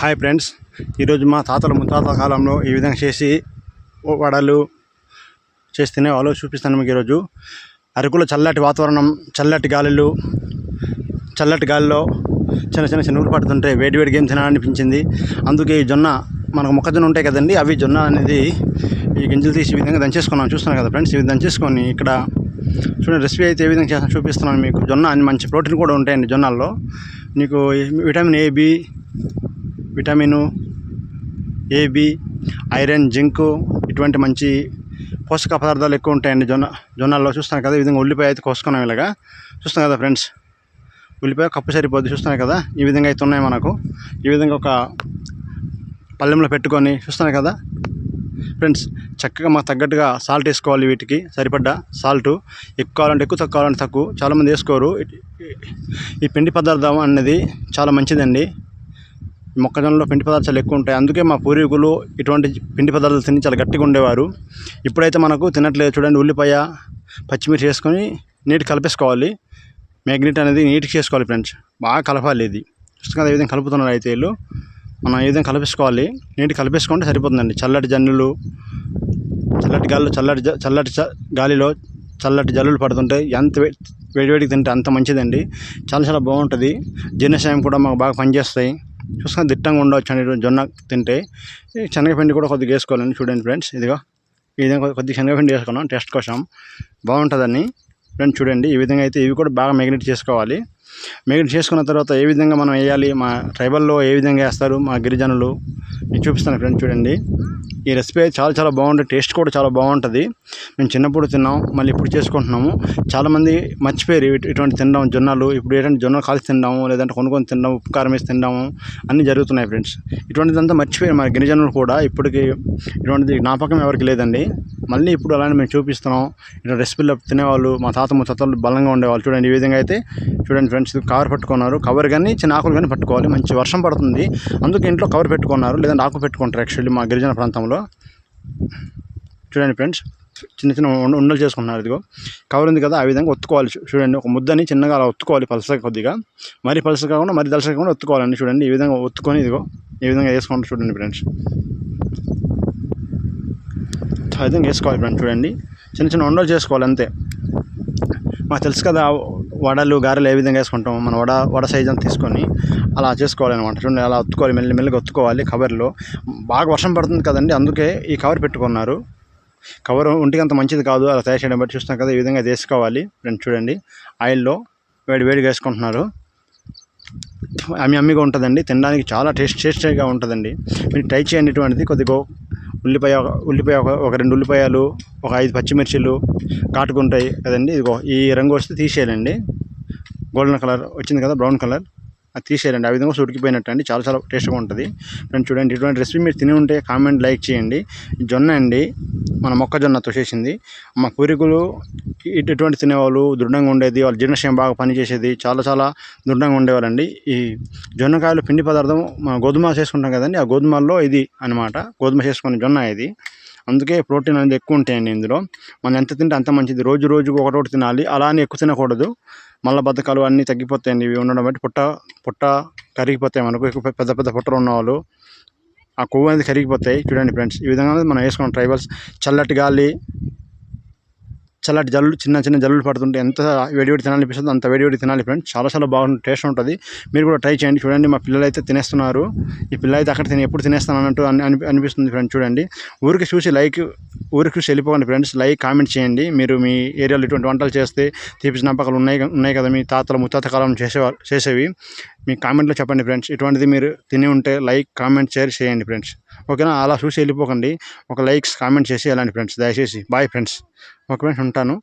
Hi friends ఈరోజు మా తాతల ముత్తాతల కాలంలో ఈ విధంగా చేసి వడలు చేసి తినేవాళ్ళు చూపిస్తాను మీకు ఈరోజు. అరకులో చల్లటి వాతావరణం చల్లటి గాలులు చల్లటి గాలిలో చిన్న చిన్న చినుకులు పడుతుంటే వేడి వేడి గేమ్ తినాలనిపించింది. అందుకే ఈ జొన్న మనకు మొక్కజొన్న ఉంటాయి కదండి అవి జొన్న అనేది ఈ గింజలు తీసి ఈ విధంగా దంచేసుకున్నాం. చూస్తున్నాను కదా ఫ్రెండ్స్ ఇవి దంచేసుకొని ఇక్కడ చూడండి రెసిపీ అయితే ఏ విధంగా చేస్తాను చూపిస్తున్నాను మీకు. జొన్న అని మంచి ప్రోటీన్ కూడా ఉంటాయండి జొన్నల్లో. నీకు vitamin A vitamin AB iron zinc ఇటువంటి మంచి పోషక పదార్థాలు ఎక్కువ ఉంటాయండి జొన్న జొన్నల్లో. చూస్తాను కదా ఈ విధంగా ఉల్లిపాయ అయితే కోసుకున్నాం ఇలాగా. చూస్తాం కదా ఫ్రెండ్స్ ఉల్లిపాయ కప్పు సరిపోద్ది. చూస్తున్నాను కదా ఈ విధంగా అయితే ఉన్నాయి మనకు. ఈ విధంగా ఒక పళ్ళెంలో పెట్టుకొని చూస్తాను కదా. ఫ్రెండ్స్ చక్కగా మాకు తగ్గట్టుగా సాల్ట్ వేసుకోవాలి వీటికి సరిపడ్డ సాల్ట్. ఎక్కువ కావాలంటే ఎక్కువ తక్కువ కావాలంటే తక్కువ. చాలామంది వేసుకోరు. ఈ పిండి పదార్థం అనేది చాలా మంచిదండి. మొక్కజొన్నలో పిండి పదార్థాలు ఎక్కువ ఉంటాయి. అందుకే మా పూర్వీకులు ఇటువంటి పిండి పదార్థాలు తిని చాలా గట్టిగా ఉండేవారు. ఇప్పుడైతే మనకు తినట్లేదు. చూడండి ఉల్లిపాయ పచ్చిమిర్చి వేసుకొని నీటి కలిపేసుకోవాలి. మ్యాగ్నెట్ అనేది నీట్గా చేసుకోవాలి ఫ్రెండ్స్. బాగా కలపాలి ఇది. చూస్తుంది కదా విధంగా కలుపుతున్నారు అయితే వీళ్ళు. మనం ఏ విధంగా కలిపేసుకోవాలి? నీటి కలిపేసుకుంటే సరిపోతుందండి. చల్లటి జల్లులు చల్లటి గాలిలో చల్లటి చల్లటి చ- గాలిలో చల్లటి జల్లులు పడుతుంటే ఎంత వే- వేడివేడికి తింటే అంత మంచిదండి. చాలా చాలా బాగుంటుంది. జీర్ణశయం కూడా మాకు బాగా పనిచేస్తాయి. చూసుకొని దిట్టంగా ఉండవచ్చు అండి జొన్న తింటే శనగపిండి కూడా కొద్దిగా వేసుకోవాలండి చూడండి ఫ్రెండ్స్. ఇదిగో ఈ విధంగా కొద్దిగా శనగపిండి వేసుకున్నాం టెస్ట్ కోసం. బాగుంటుందని ఫ్రెండ్స్ చూడండి. ఈ విధంగా అయితే ఇవి కూడా బాగా మెగ్నెట్ చేసుకోవాలి. మ్యాగ్నెట్ చేసుకున్న తర్వాత ఏ విధంగా మనం వేయాలి? మా ట్రైబల్లో ఏ విధంగా వేస్తారు? మా గిరిజనులు? నేను చూపిస్తాను ఫ్రెండ్స్ చూడండి. ఈ రెసిపీ చాలా చాలా బాగుంటుంది. టేస్ట్ కూడా చాలా బాగుంటుంది. మేము చిన్నప్పుడు తిన్నాం. మళ్ళీ ఇప్పుడు చేసుకుంటున్నాము. చాలామంది మర్చిపోయారు ఇటువంటి తినడం. జొన్నలు. ఇప్పుడు ఏంటంటే జొన్నలు కాల్చి తినడము లేదంటే కొనుక్కొని తినడం ఉప్పు కారం వేసి తినడము అన్నీ జరుగుతున్నాయి ఫ్రెండ్స్. ఇటువంటిదంతా మర్చిపోయారు మా గిరిజనులు కూడా. ఇప్పటికి ఇటువంటిది జ్ఞాపకం ఎవరికి లేదండి. మళ్ళీ ఇప్పుడు అలానే మేము చూపిస్తున్నాం. ఇటువంటి రెసిపీలో తినేవాళ్ళు మా తాత ముత్తాతలు బలంగా ఉండేవాళ్ళు. చూడండి ఈ విధంగా అయితే. చూడండి ఫ్రెండ్స్ కవర్ పట్టుకున్నారు. కవర్ కానీ చిన్న ఆకులు కానీ పట్టుకోవాలి. మంచి వర్షం పడుతుంది. అందుకే ఇంట్లో కవర్ పెట్టుకున్నారు. లేదంటే ఆకు పెట్టుకుంటారు యాక్చువల్లీ మా గిరిజన ప్రాంతంలో. చూడండి ఫ్రెండ్స్ చిన్న చిన్న ఉండలు చేసుకుంటున్నారు. ఇదిగో కవర్ ఉంది కదా ఆ విధంగా ఒత్తుకోవాలి. చూడండి ఒక ముద్దని చిన్నగా అలా ఒత్తుకోవాలి పలసగా కొద్దిగా. మరీ పలస కాకుండా మరీ దలసగా కాకుండా ఒత్తుకోవాలండి. చూడండి ఈ విధంగా ఒత్తుకొని ఇదిగో ఈ విధంగా వేసుకుంటారు చూడండి ఫ్రెండ్స్. ఆ విధంగా వేసుకోవాలి ఫ్రెండ్స్ చూడండి. చిన్న చిన్న ఉండలు చేసుకోవాలి అంతే. మాకు తెలుసు కదా వడలు గారెలు ఏ విధంగా వేసుకుంటాం మన వడ వడ సైజ్ అంతా తీసుకొని అలా చేసుకోవాలన్నమాట. చూడండి అలా ఒత్తుకోవాలి మెల్లి మెల్లిగా ఒత్తుకోవాలి కవర్లో. బాగా వర్షం పడుతుంది కదండి అందుకే ఈ కవర్ పెట్టుకున్నారు. కవర్ ఒంటికి అంత మంచిది కాదు అలా తయారు చేయడం బట్టి చూస్తాం కదా ఈ విధంగా వేసుకోవాలి. ఫ్రెండ్స్ చూడండి ఆయిల్లో వేడి వేడిగా వేసుకుంటున్నారు. అమ్మి అమ్మిగా ఉంటుందండి తినడానికి చాలా టేస్ట్ టేస్టీగా ఉంటుందండి. మీరు ట్రై చేయండి ఇటువంటిది కొద్దిగా ఉల్లిపాయ ఉల్లిపాయ ఒక ఒక రెండు ఉల్లిపాయలు ఒక ఐదు పచ్చిమిర్చిలు కాటుకుంటాయి కదండి. ఇదిగో ఈ రంగు వస్తే తీసేయాలండి. గోల్డెన్ కలర్ వచ్చింది కదా బ్రౌన్ కలర్. తీసేయాలండి ఆ విధంగా ఉడికిపోయినట్టు అండి చాలా చాలా టేస్ట్గా ఉంటుంది. ఫ్రెండ్స్ చూడండి ఇటువంటి రెసిపీ మీరు తిని ఉంటే కామెంట్ లైక్ చేయండి. జొన్న అండి మన మొక్కజొన్నతో చేసింది. మా పూర్వీకులు ఇటు- ఇటువంటి తినేవాళ్ళు దృఢంగా ఉండేది వాళ్ళ జీర్ణశయం బాగా పనిచేసేది చాలా చాలా దృఢంగా ఉండేవాళ్ళండి. ఈ జొన్నకాయలు పిండి పదార్థం మన గోధుమ చేసుకుంటాం కదండి ఆ గోధుమల్లో ఇది అన్నమాట. గోధుమ చేసుకునే జొన్న ఇది. అందుకే ప్రోటీన్ అనేది ఎక్కువ ఉంటాయండి ఇందులో. మనం ఎంత తింటే అంత మంచిది. రోజు రోజుకు ఒకటోటి తినాలి. అలా అని ఎక్కువ తినకూడదు. మళ్ళీ బద్ధకాలు అన్నీ తగ్గిపోతాయండి ఇవి ఉండడం బట్టి పుట్ట పుట్ట కరిగిపోతాయి మనకు. ఎక్కువ పెద్ద పెద్ద పుట్టలు ఉన్నవాళ్ళు ఆ కొవ్వు అనేది కరిగిపోతాయి. చూడండి ఫ్రెండ్స్ ఈ విధంగా మనం వేసుకున్నాం ట్రైబల్స్. చల్లటి గాలి చల్లటి జల్లు చిన్న చిన్న జల్లులు పడుతుంటే ఎంత వేడివేడి తినాలనిపిస్తుందో అంత వేడివేడి తినాలి ఫ్రెండ్స్ చాలా చాలా బాగుంటుంది టేస్ట్ ఉంటుంది. మీరు కూడా ట్రై చేయండి. చూడండి మా పిల్లలు అయితే తినేస్తున్నారు. ఈ పిల్లలు అయితే అక్కడ తిని ఎప్పుడు తినేస్తాను అన్నట్టు అని అని- అనిపిస్తుంది ఫ్రెండ్స్ చూడండి. ఊరికి చూసి లైక్ ఊరికి చూసి వెళ్ళిపోకండి ఫ్రెండ్స్ లైక్ కామెంట్ చేయండి. మీరు మీ ఏరియాలో ఇటువంటి వంటలు చేస్తే తీపి జ్ఞాపకాలు ఉన్నాయి ఉన్నాయి కదా మీ తాతల ముత్తాత కాలం చేసేవారు చేసేవి. మీ కామెంట్లో చెప్పండి ఫ్రెండ్స్ ఇటువంటిది మీరు తిని ఉంటే లైక్ కామెంట్ షేర్ చేయండి ఫ్రెండ్స్ ఓకేనా అలా చూసి వెళ్ళిపోకండి. ఒక లైక్స్ కామెంట్ చేసి వెళ్ళండి ఫ్రెండ్స్ దయచేసి. బాయ్ ఫ్రెండ్స్ ఓకే ఫ్రెండ్స్ ఉంటాను.